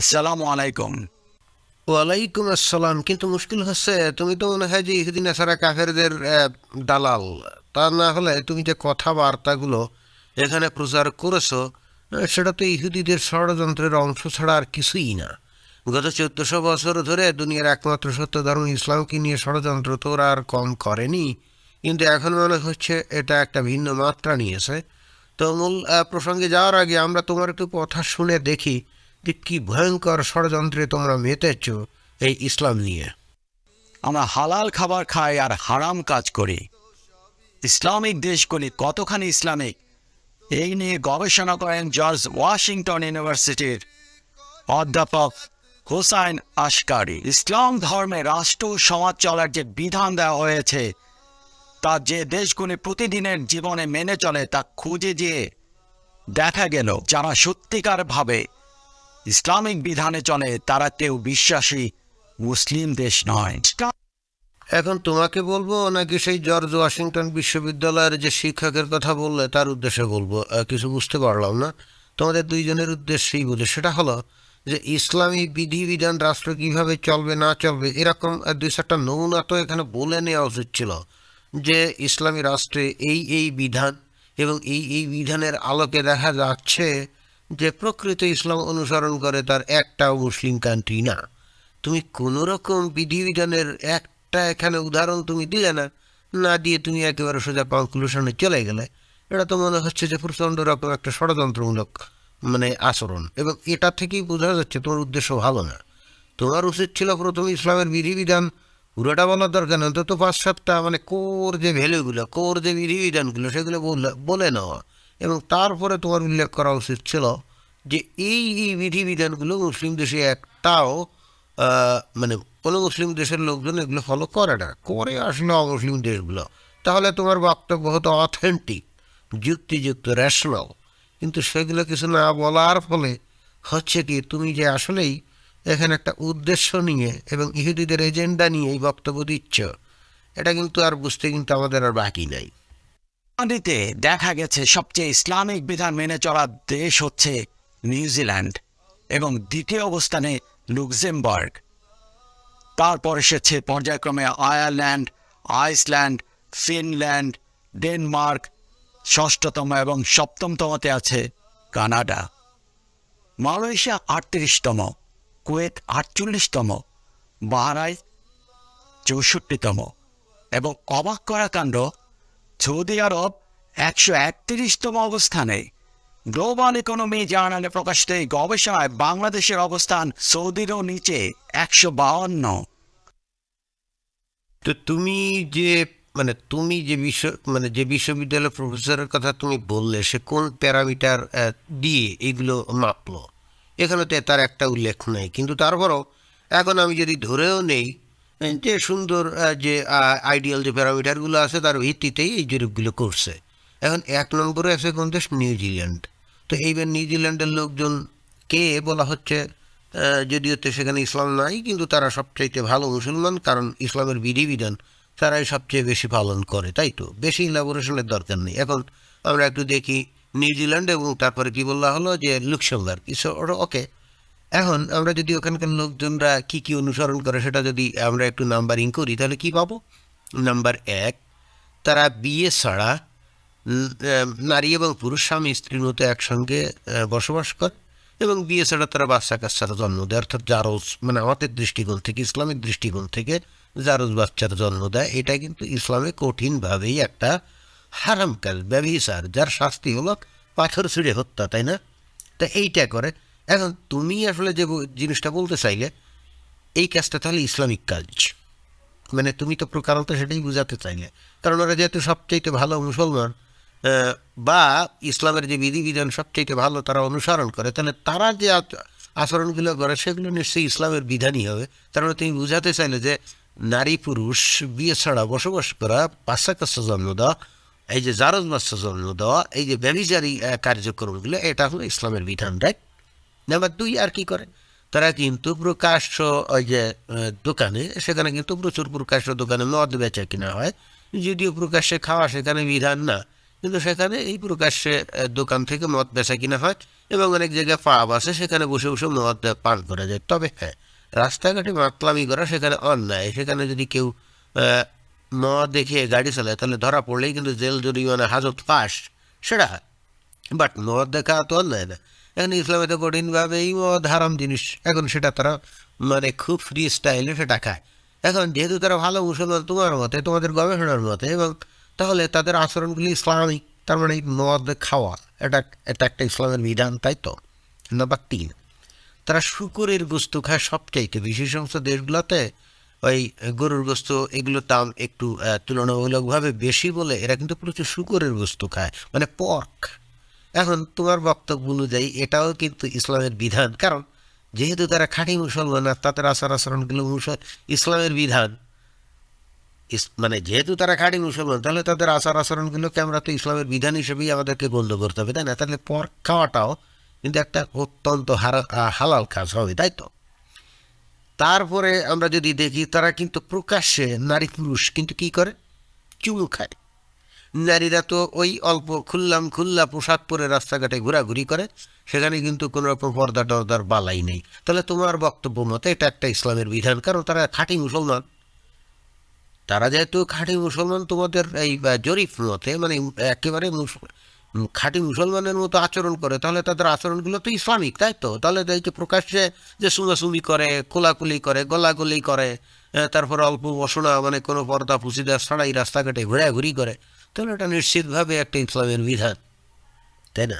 আসসালামু আলাইকুম। ওয়ালাইকুম আসসালাম। কিন্তু মুশকিল হচ্ছে, তুমি তো মনে হয় যে ইহুদিন এছাড়া কাফেরদের দালাল। তা না হলে তুমি যে কথাবার্তাগুলো এখানে প্রচার করেছ সেটা তো ইহুদিদের ষড়যন্ত্রের অংশ ছাড়া আর কিছুই না। গত চোদ্দশো বছর ধরে দুনিয়ার একমাত্র সত্য ধর্ম ইসলামকে নিয়ে ষড়যন্ত্র তো ওরা আর কম করেনি। কিন্তু এখন মনে হচ্ছে এটা একটা ভিন্ন মাত্রা নিয়েছে। তো মূল প্রসঙ্গে যাওয়ার আগে আমরা তোমার একটু কথা শুনে দেখি যে কি ভয়ঙ্কর ষড়যন্ত্রে তোমরা মেতেছ এই ইসলাম নিয়ে। আমরা হালাল খাবার খাই আর হারাম কাজ করি। ইসলামিক দেশগুলি কতখানি ইসলামিক? এই নিয়ে গবেষণা করেন জর্জ ওয়াশিংটন ইউনিভার্সিটির অধ্যাপক হোসাইন আশকারি। ইসলাম ধর্মে রাষ্ট্র সমাজ চলার যে বিধান দেওয়া হয়েছে, তা যে দেশগুলি প্রতিদিনের জীবনে মেনে চলে তা খুঁজে যেয়ে দেখা গেল যারা সত্যিকারভাবে ইসলামিক বিধানে চলে, তারা কেউ বিশ্বাসী মুসলিম দেশ নয়। এখন তোমাকে বলব, নাকি সেই জর্জ ওয়াশিংটন বিশ্ববিদ্যালয়ের যে শিক্ষকের কথা বললে, তার উদ্দেশ্যে বলব? কিছু বুঝতে পারলাম না। তোমাদের দুইজনের উদ্দেশ্যেই বুঝে। সেটা হলো যে, ইসলামী বিধিবিধান রাষ্ট্র কীভাবে চলবে, না চলবে, এরকম দুই চারটা নমুনা তো এখানে বলে নেওয়া উচিত ছিল যে, ইসলামী রাষ্ট্রে এই এই বিধান এবং এই এই বিধানের আলোকে দেখা যাচ্ছে যে প্রকৃত ইসলাম অনুসরণ করে তার একটাও মুসলিম কান্ট্রি না। তুমি কোনো রকম বিধিবিধানের একটা এখানে উদাহরণ তুমি দিলে না না দিয়ে তুমি একেবারে সোজা কনক্লুশনে চলে গেলে, এটা তো মনে হচ্ছে যে প্রচণ্ড রকম একটা ষড়যন্ত্রমূলক মানে আচরণ। এবং এটা থেকেই বোঝা যাচ্ছে তোমার উদ্দেশ্য ভালো না। তোমার উচিত ছিল প্রথমে ইসলামের বিধিবিধান পুরোটা বলার দরকার নেই, অন্তত পাঁচ সাতটা মানে কোর যে ভ্যালুগুলো কোর যে বিধিবিধানগুলো, সেগুলো বলে- বলে নেওয়া। এবং তারপরে তোমার উল্লেখ করা উচিত ছিল যে এই এই বিধিবিধানগুলো মুসলিম দেশে একটাও মানে কোনো মুসলিম দেশের লোকজন এগুলো ফলো করে না। করে আসলে অমুসলিম দেশগুলো। তাহলে তোমার বক্তব্য হতো অথেন্টিক যুক্তিযুক্ত রেশনাল কিন্তু সেগুলো কিছু না বলার ফলে হচ্ছে কি, তুমি যে আসলেই এখানে একটা উদ্দেশ্য নিয়ে এবং ইহুদিদের এজেন্ডা নিয়ে এই বক্তব্য দিচ্ছ, এটা কিন্তু আর বুঝতে কিন্তু আমাদের আর বাকি নাই। আদিতে দেখা গেছে সবচেয়ে ইসলামিক বিধান মেনে চলা দেশ হচ্ছে নিউজিল্যান্ড এবং দ্বিতীয় অবস্থানে লুক্সেমবার্গ। তারপর এসেছে পর্যায়ক্রমে আয়ারল্যান্ড, আইসল্যান্ড, ফিনল্যান্ড, ডেনমার্ক, ষষ্ঠতম এবং সপ্তমতমতে আছে কানাডা। মালয়েশিয়া আটত্রিশতম, কুয়েত আটচল্লিশতম বাহারাই চৌষট্টিতম এবং অবাক করা কাণ্ড সৌদি আরব একশো একত্রিশতম অবস্থানে। গ্লোবাল ইকোনমি জার্নালে প্রকাশিত এই গবেষণায় বাংলাদেশের অবস্থান সৌদিরও নিচে একশো বাউন্ন। তো তুমি যে মানে তুমি যে বিশ্ব মানে যে বিশ্ববিদ্যালয়ের প্রফেসরের কথা তুমি বললে, সে কোন প্যারামিটার দিয়ে এগুলো মাপলো? এখানে তো তার একটা উল্লেখ নেই, কিন্তু তারপরও এখন আমি যদি ধরেও নেই যে সুন্দর যে আইডিয়াল যে প্যারামিটারগুলো আছে তার ভিত্তিতেই এই জরিপগুলো করছে। এখন এক নম্বরে আছে কোন দেশ? নিউজিল্যান্ড। তো এইবার নিউজিল্যান্ডের লোকজন কে বলা হচ্ছে? যদিও তো সেখানে ইসলাম নাই, কিন্তু তারা সবচাইতে ভালো মুসলমান, কারণ ইসলামের বিধিবিধান তারাই সবচেয়ে বেশি পালন করে, তাই তো? বেশি ইলাবোরেশনের দরকার নেই। এখন আমরা একটু দেখি নিউজিল্যান্ড এবং তারপরে কি বললা হলো যে লুক্সেমবার্গ। ওকে এখন আমরা যদি ওখানকার লোকজনরা কি কি অনুসরণ করে সেটা যদি আমরা একটু নাম্বারিং করি, তাহলে কি পাবো? নাম্বার এক, তারা বিয়ে ছাড়া নারী এবং পুরুষ, স্বামী, স্ত্রীর মতো একসঙ্গে বসবাস করে এবং বিয়ে ছাড়া তারা বাচ্চা কাচ্চারা জন্ম দেয়। অর্থাৎ জারজ মানে আমাদের দৃষ্টিকোণ থেকে, ইসলামের দৃষ্টিকোণ থেকে জারজ বাচ্চার জন্ম দেয়। এটা কিন্তু ইসলামে কঠিনভাবেই একটা হারাম কাজ, ব্যভিচার, যার শাস্তি হলো পাথর ছিঁড়ে হত্যা, তাই না? তা এইটা করে। এখন তুমি আসলে যে জিনিসটা বলতে চাইলে, এই কাজটা তাহলে ইসলামিক কাজ। মানে তুমি তো প্রকারত সেটাই বোঝাতে চাইলে। কারণ ওরা যেহেতু সবচাইতে ভালো মুসলমান বা ইসলামের যে বিধিবিধান সবচাইতে ভালো তারা অনুসরণ করে, তাহলে তারা যে আচরণগুলো করে সেগুলো নিশ্চয়ই ইসলামের বিধানই হবে। মানে তুমি বোঝাতে চাইলে যে নারী পুরুষ বিয়ে ছাড়া বসবাস করা বাচ্চা কাচ্চা জন্ম দেওয়া, এই যে জারজ বাচ্চা জন্ম দেওয়া, এই যে ব্যবিচারী কার্যক্রমগুলো, এটা হলো ইসলামের বিধান রাইট নাম্বার দুই আর কি করে? তারা কিন্তু প্রকাশ্য ওই যে দোকানে, সেখানে কিন্তু প্রচুর প্রকাশ্য দোকানে মদ বেচা কিনা হয়। যদিও প্রকাশ্যে খাওয়া সেখানে বিধান না, কিন্তু সেখানে এই প্রকাশ্যে দোকান থেকে মদ বেচা কিনা হয় এবং অনেক জায়গায় পাব আছে, সেখানে বসে বসে মদ পান করা যায়। তবে হ্যাঁ রাস্তাঘাটে মাতলামি করা সেখানে অন্যায়। সেখানে যদি কেউ মদ দেখে গাড়ি চালায়, তাহলে ধরা পড়লেই কিন্তু জেল, জরিমানা, হাজত পাস সেটা বাট মদ দেখা তো অন্যায় না। এখন ইসলামে তো কঠিনভাবে এই মদ হারাম জিনিস। এখন সেটা তারা মানে খুব ফ্রি স্টাইলে সেটা খায়। এখন যেহেতু তারা ভালো মুসলমান, তোমার মতে, তোমাদের গবেষণার মতে, এবং তাহলে তাদের আচরণগুলি ইসলামিক, তার মানে মদ খাওয়া, এটা এটা একটা ইসলামের বিধান, তাই তো? নাম্বার তিন, তারা শুকুরের গোস্ত খায় সবচাইতে বেশি। সমস্ত দেশগুলোতে ওই গরুর গোস্ত, এগুলোর দাম একটু তুলনামূলকভাবে বেশি বলে এরা কিন্তু প্রচুর শুকুরের গোস্ত খায়। মানে পর্ক এখন তোমার বক্তব্য অনুযায়ী এটাও কিন্তু ইসলামের বিধান। কারণ যেহেতু তারা খাঁটি মুসলমান, আর তাদের আচার আচরণগুলো ইসলামের বিধান। মানে যেহেতু তারা খাঁটি মুসলমান, তাহলে তাদের আচার আচরণগুলোকে আমরা তো ইসলামের বিধান হিসেবেই আমাদেরকে গণ্য করতে হবে, তাই না? তাহলে পর খাওয়াটাও কিন্তু একটা অত্যন্ত হালাল কাজ হবে, তাই তো? তারপরে আমরা যদি দেখি, তারা কিন্তু প্রকাশ্যে নারী পুরুষ কিন্তু কি করে? চুমু খায়। নারীরা তো ওই অল্প খুললাম খুল্লা পোশাক পরে রাস্তাঘাটে ঘোরাঘুরি করে, সেখানে কিন্তু কোনো রকম পর্দা টর্দার বালাই নেই। তাহলে তোমার বক্তব্য মতে এটা একটা ইসলামের বিধান, কারণ তারা খাঁটি মুসলমান। তারা যেহেতু খাঁটি মুসলমান, তোমাদের এই জরিফ মতে মানে একেবারে খাঁটি মুসলমানের মতো আচরণ করে, তাহলে তাদের আচরণগুলো তো ইসলামিক, তাই তো? তাহলে এই প্রকাশ্যে যে সুমাসুমি করে, কোলাকুলি করে, গলাগুলি করে তারপর অল্প বসনা মানে কোনো পর্দা পুষিদার ছাড়াই রাস্তাঘাটে ঘোরাঘুরি করে তাহলে এটা নিশ্চিতভাবে একটা ইসলামের বিধান, তাই না?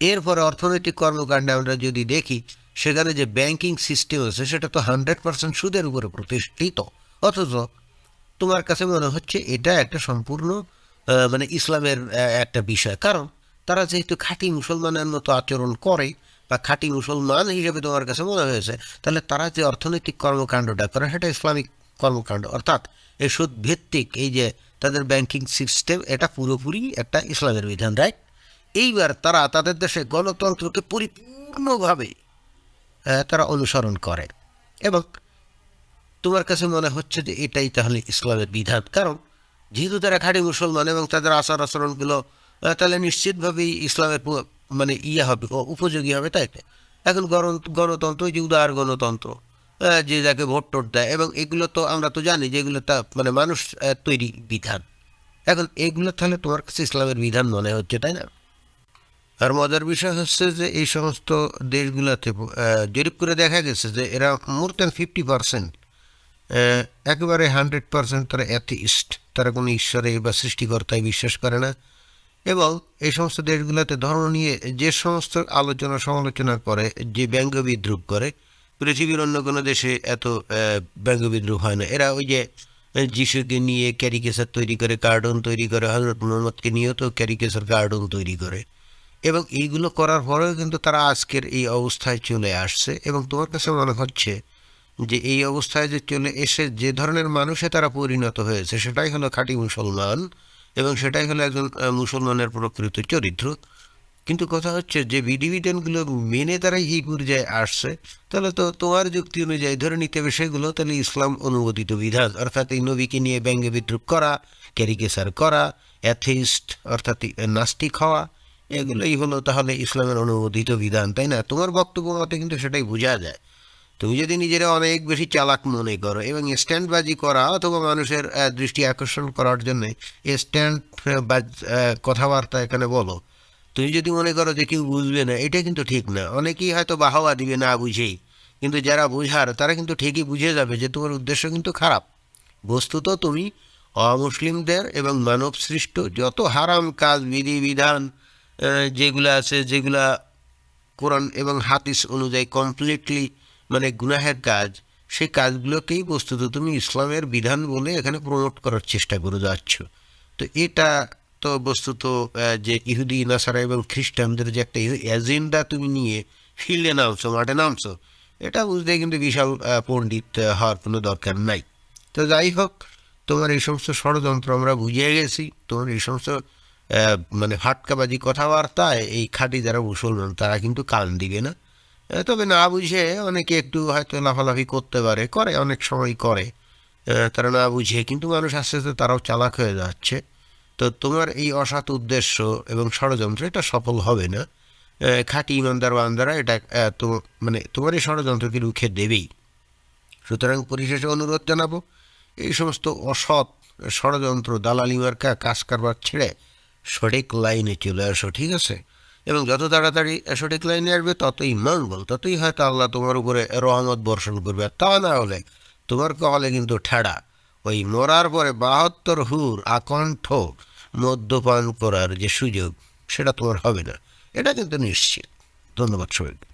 এরপরে অর্থনৈতিক কর্মকাণ্ডে আমরা যদি দেখি, সেখানে যে ব্যাংকিং সিস্টেম আছে, সেটা তো হান্ড্রেড পার্সেন্ট সুদের উপরে প্রতিষ্ঠিত। অথচ তোমার কাছে মনে হচ্ছে এটা একটা সম্পূর্ণ মানে ইসলামের একটা বিষয়। কারণ তারা যেহেতু খাঁটি মুসলমানের মতো আচরণ করে, বা খাঁটি মুসলমান হিসেবে তোমার কাছে মনে হয়েছে, তাহলে তারা যে অর্থনৈতিক কর্মকাণ্ডটা করে, সেটা ইসলামিক কর্মকাণ্ড। অর্থাৎ এই সুদ ভিত্তিক এই যে তাদের ব্যাংকিং সিস্টেম এটা পুরোপুরি একটা ইসলামের বিধান রাইট এইবার তারা তাদের দেশে গণতন্ত্রকে পরিপূর্ণভাবে তারা অনুসরণ করে। এবং তোমার কাছে মনে হচ্ছে যে এটাই তাহলে ইসলামের বিধান। কারণ যেহেতু তারা খাঁটি মুসলমান এবং তাদের আচার আচরণগুলো তাহলে নিশ্চিতভাবেই ইসলামের মানে ইয়ে হবে উপযোগী হবে, তাই এখন গণ- গণতন্ত্র যে উদার গণতন্ত্র যে যাকে ভোট টোট দেয়। এবং এগুলো তো আমরা তো জানি যে এগুলো তা মানে মানুষ তৈরি বিধান। এখন এগুলো তাহলে তোমার কাছে ইসলামের বিধান মনে হচ্ছে, তাই না? আর মজার বিষয় হচ্ছে যে এই সমস্ত দেশগুলোতে জরিপ করে দেখা গেছে যে এরা মোর দ্যান ফিফটি পার্সেন্ট একেবারে হান্ড্রেড পার্সেন্ট তারা অ্যাথিস্ট তারা কোনো ঈশ্বরে বা সৃষ্টিকর্তায় বিশ্বাস করে না। এবং এই সমস্ত দেশগুলোতে ধর্ম নিয়ে যে সমস্ত আলোচনা সমালোচনা করে, যে ব্যঙ্গ বিদ্রুপ করে পৃথিবীর অন্য কোনো দেশে এত আহ, ব্যঙ্গ বিদ্রুপ হয় না। এরা ওই যে যিশুকে নিয়ে ক্যারিকেচার তৈরি করে কার্টুন তৈরি করে হজরত মোহাম্মদকে নিয়েও তো ক্যারিকেচার কার্টুন তৈরি করে। এবং এইগুলো করার পরেও কিন্তু তারা আজকের এই অবস্থায় চলে আসছে। এবং তোমার কাছে মনে হচ্ছে যে এই অবস্থায় যে চলে এসে যে ধরনের মানুষে তারা পরিণত হয়েছে সেটাই হলো খাঁটি মুসলমান। এবং সেটাই হলো একজন মুসলমানের প্রকৃত চরিত্র। কিন্তু কথা হচ্ছে যে বিধিবিধানগুলো মেনে তারা এই পর্যায়ে আসছে, তাহলে তো তোমার যুক্তি অনুযায়ী ধরে নিতে হবে সেগুলো, তাহলে ইসলাম অনুমোদিত বিধান। অর্থাৎ এই নবীকে নিয়ে ব্যঙ্গে বিদ্রুপ করা, ক্যারিকেচার করা, অ্যাথিস্ট, অর্থাৎ নাস্তিক হওয়া, এগুলোই হলো তাহলে ইসলামের অনুমোদিত বিধান, তাই না? তোমার বক্তব্য মতে কিন্তু সেটাই বোঝা যায়। তুমি যদি নিজেরা অনেক বেশি চালাক মনে করো, এবং স্ট্যান্ডবাজি করা অথবা মানুষের দৃষ্টি আকর্ষণ করার জন্য স্ট্যান্ড কথাবার্তা এখানে বলো তুমি যদি মনে করো যে কেউ বুঝবে না, এটা কিন্তু ঠিক না। অনেকেই হয়তো বাহবা দিবে, না, বুঝেই। কিন্তু যারা বুঝার, তারা কিন্তু ঠিকই বুঝে যাবে যে তোমার উদ্দেশ্য কিন্তু খারাপ। বস্তুত তুমি অমুসলিমদের এবং মানব সৃষ্ট যত হারাম কাজ, বিধি, বিধান যেগুলো আছে, যেগুলা কোরআন এবং হাদিস অনুযায়ী কমপ্লিটলি মানে গুনাহের কাজ, সেই কাজগুলোকেই বস্তুত তুমি ইসলামের বিধান বলে এখানে প্রমোট করার চেষ্টা করে যাচ্ছ। তো এটা তো বস্তুত যে ইহুদি নাসারা এবং খ্রিস্টানদের যে একটা এজেন্ডা তুমি নিয়ে ফিল্ডে নামছো, মাঠে নামছো, এটা বুঝতে কিন্তু বিশাল পণ্ডিত হওয়ার কোনো দরকার নাই। তো যাই হোক, তোমার এই সমস্ত ষড়যন্ত্র আমরা বুঝিয়ে গেছি। তোমার এই সমস্ত মানে ফাটকাবাজি কথাবার্তায় এই খাঁটি যারা মুসলমান, তারা কিন্তু কান দিবে না। তবে না বুঝে অনেকে একটু হয়তো লাফালাফি করতে পারে, করে, অনেক সময় করে। তারা না বুঝে, কিন্তু মানুষ আস্তে আস্তে তারাও চালাক হয়ে যাচ্ছে। তো তোমার এই অসৎ উদ্দেশ্য এবং ষড়যন্ত্র, এটা সফল হবে না। খাঁটি ইমানদার বান্দারা এটা তো মানে তোমার এই ষড়যন্ত্রকে রুখে দেবেই। সুতরাং পরিশেষে অনুরোধ জানাব, এই সমস্ত অসৎ ষড়যন্ত্র, দালালি মার্কা, কাজ কারবার ছেড়ে সঠিক লাইনে চলে আসো, ঠিক আছে? এবং যত তাড়াতাড়ি সঠিক লাইনে আসবে, ততই মঙ্গল, ততই হয়তো আল্লাহ তোমার উপরে রহমত বর্ষণ করবে। তা না হলে তোমার কলে কিন্তু ঠেড়া। ওই মরার পরে বাহাত্তর হুর আকণ্ঠ মদ্যপান করার যে সুযোগ, সেটা তোমার হবে না। এটা কিন্তু নিশ্চিত। ধন্যবাদ সবাইকে।